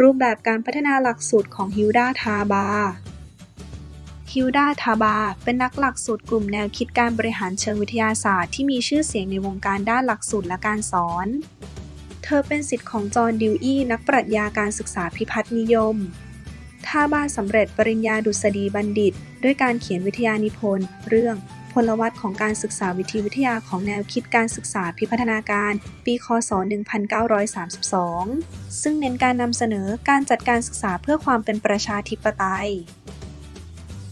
รูปแบบการพัฒนาหลักสูตรของฮิลดาทาบาฮิลดาทาบาเป็นนักหลักสูตรกลุ่มแนวคิดการบริหารเชิงวิทยาศาสตร์ที่มีชื่อเสียงในวงการด้านหลักสูตรและการสอน เธอเป็นศิษย์ของจอห์นดิวอีนักปรัชญาการศึกษาพิพัฒน์นิยมทาบาสำเร็จปริญญาดุษฎีบัณฑิต ด้วยการเขียนวิทยานิพนธ์เรื่อง พลวัตของการศึกษาวิธีวิทยาของแนวคิดการศึกษาพิพัฒนาการ ปี คศ 1932 ซึ่งเน้นการนำเสนอการจัดการศึกษาเพื่อความเป็นประชาธิปไตย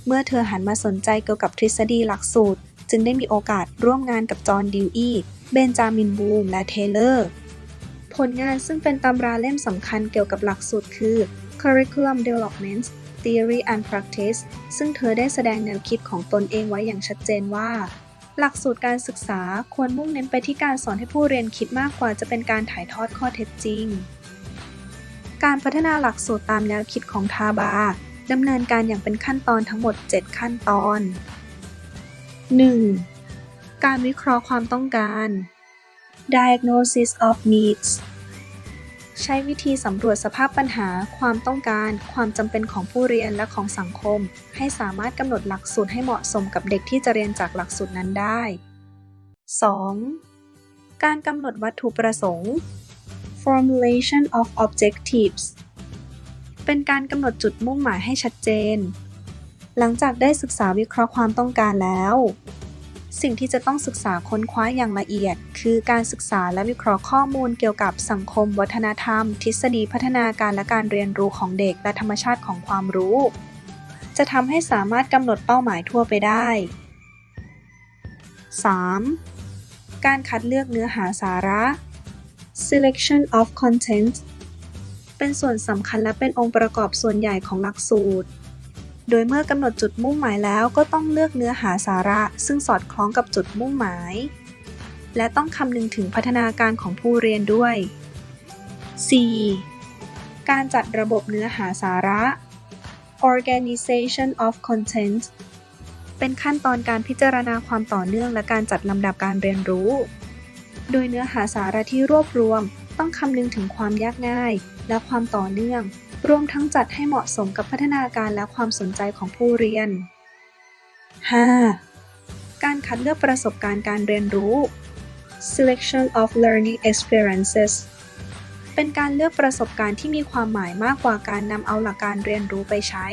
เมื่อเธอหันมาสนใจเกี่ยวกับทฤษฎีหลักสูตร จึงได้มีโอกาสร่วมงานกับจอห์นดิวอีเบนจามินบูมและเทเลอร์ ผลงานซึ่งเป็นตำราเล่มสำคัญเกี่ยวกับหลักสูตรคือ Curriculum Development Theory and Practice ซึ่งเธอได้แสดงแนวคิดของตนเองไว้อย่างชัดเจนว่า หลักสูตรการศึกษาควรมุ่งเน้นไปที่การสอนให้ผู้เรียนคิดมากกว่าจะเป็นการถ่ายทอดข้อเท็จจริง การพัฒนาหลักสูตรตามแนวคิดของทาบาดำเนินการอย่างเป็นขั้นตอนทั้งหมด 7 ขั้นตอน 1. การวิเคราะห์ความต้องการ Diagnosis of needs ใช้วิธีสำรวจสภาพปัญหา ความต้องการ ความจำเป็นของผู้เรียนและของสังคม ให้สามารถกำหนดหลักสูตรให้เหมาะสมกับเด็กที่จะเรียนจากหลักสูตรนั้นได้ 2. การกำหนดวัตถุประสงค์ Formulation of objectives เป็นการกำหนดจุดมุ่งหมายให้ชัดเจน หลังจากได้ศึกษาวิเคราะห์ความต้องการแล้ว สิ่งที่จะต้องศึกษาค้นคว้าอย่างละเอียด คือการศึกษาและวิเคราะห์ข้อมูลเกี่ยวกับสังคม วัฒนธรรม ทฤษฎีพัฒนาการและการเรียนรู้ของเด็กและธรรมชาติของความรู้ จะทำให้สามารถกำหนดเป้าหมายทั่วไปได้ 3. การคัดเลือกเนื้อหาสาระ selection of content เป็นส่วนสำคัญและเป็นองค์ประกอบส่วนใหญ่ของหลักสูตร โดยเมื่อกำหนดจุดมุ่งหมายแล้วก็ต้องเลือกเนื้อหาสาระ ซึ่งสอดคล้องกับจุดมุ่งหมาย และต้องคำนึงถึงพัฒนาการของผู้เรียนด้วย 4. การจัดระบบเนื้อหาสาระ organization of content เป็นขั้นตอนการพิจารณาความต่อเนื่องและการจัดลำดับการเรียนรู้ โดยเนื้อหาสาระที่รวบรวม ต้องคำนึงถึงความยากง่าย และความต่อเนื่อง รวมทั้งจัดให้เหมาะสมกับพัฒนาการและความสนใจของผู้เรียน 5. การคัดเลือกประสบการณ์การเรียนรู้ selection of learning experiences เป็นการเลือกประสบการณ์ที่มีความหมายมากกว่าการนำเอาหลักการเรียนรู้ไปใช้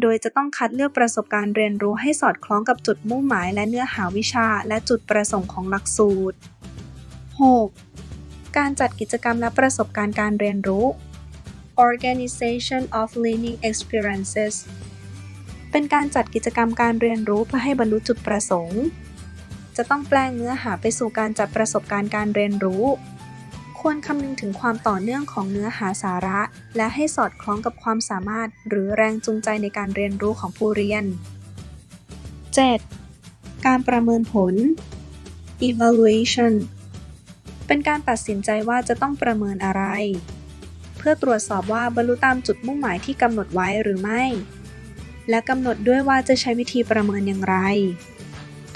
โดยจะต้องคัดเลือกประสบการณ์เรียนรู้ให้สอดคล้องกับจุดมุ่งหมายและเนื้อหาวิชาและจุดประสงค์ของหลักสูตร 6. การจัดกิจกรรมและประสบการณ์การเรียนรู้ Organization of Learning Experiences เป็นการจัดกิจกรรมการเรียนรู้เพื่อให้บรรลุจุดประสงค์ จะต้องแปลงเนื้อหาไปสู่การจัดประสบการณ์การเรียนรู้ ควรคำนึงถึงความต่อเนื่องของเนื้อหาสาระ และให้สอดคล้องกับความสามารถ หรือแรงจูงใจในการเรียนรู้ของผู้เรียน 7. การประเมินผล evaluation เป็นการตัดสินใจว่าจะต้องประเมินอะไร พื่อตรวจสอบว่าบรรลุตามจุดมุ่งหมายที่กำหนดไว้หรือไม่ และกำหนดด้วยว่าจะใช้วิธีประเมินอย่างไร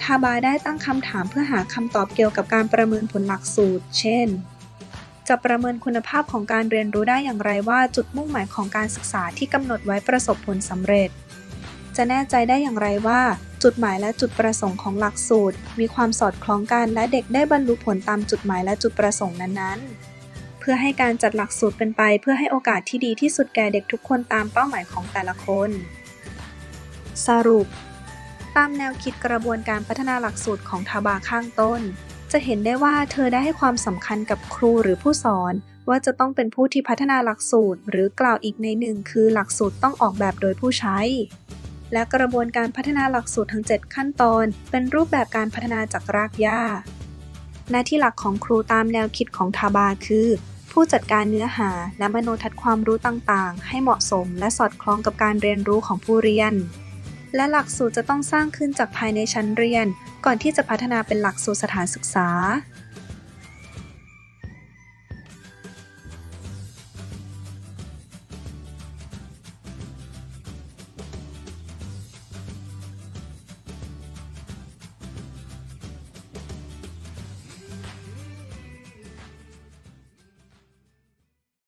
ทาบาได้ตั้งคำถามเพื่อหาคำตอบเกี่ยวกับการประเมินผลหลักสูตร เช่น จะประเมินคุณภาพของการเรียนรู้ได้อย่างไรว่าจุดมุ่งหมายของการศึกษาที่กำหนดไว้ประสบผลสำเร็จ จะแน่ใจได้อย่างไรว่า จุดหมายและจุดประสงค์ของหลักสูตร มีความสอดคล้องกันและเด็กได้บรรลุผลตามจุดหมายและจุดประสงค์นั้นๆ พื่อให้การจัดหลักสูตรเป็นไป เพื่อให้โอกาสที่ดีที่สุดแก่เด็กทุกคนตามเป้าหมายของแต่ละคน สรุป ตามแนวคิดกระบวนการพัฒนาหลักสูตรของทาบาข้างต้น จะเห็นได้ว่าเธอได้ให้ความสำคัญกับครูหรือผู้สอน ว่าจะต้องเป็นผู้ที่พัฒนาหลักสูตร หรือกล่าวอีกในหนึ่งคือหลักสูตรต้องออกแบบโดยผู้ใช้และกระบวนการพัฒนาหลักสูตรทั้ง 7 ขั้นตอน เป็นรูปแบบการพัฒนาจากรากหญ้า หน้าที่หลักของครูตามแนวคิดของทาบาคือ ผู้จัดการเนื้อหาและมโนทัศน์ความรู้ต่างๆ ให้เหมาะสมและสอดคล้องกับการเรียนรู้ของผู้เรียน และหลักสูตรจะต้องสร้างขึ้นจากภายในชั้นเรียน ก่อนที่จะพัฒนาเป็นหลักสูตรสถานศึกษา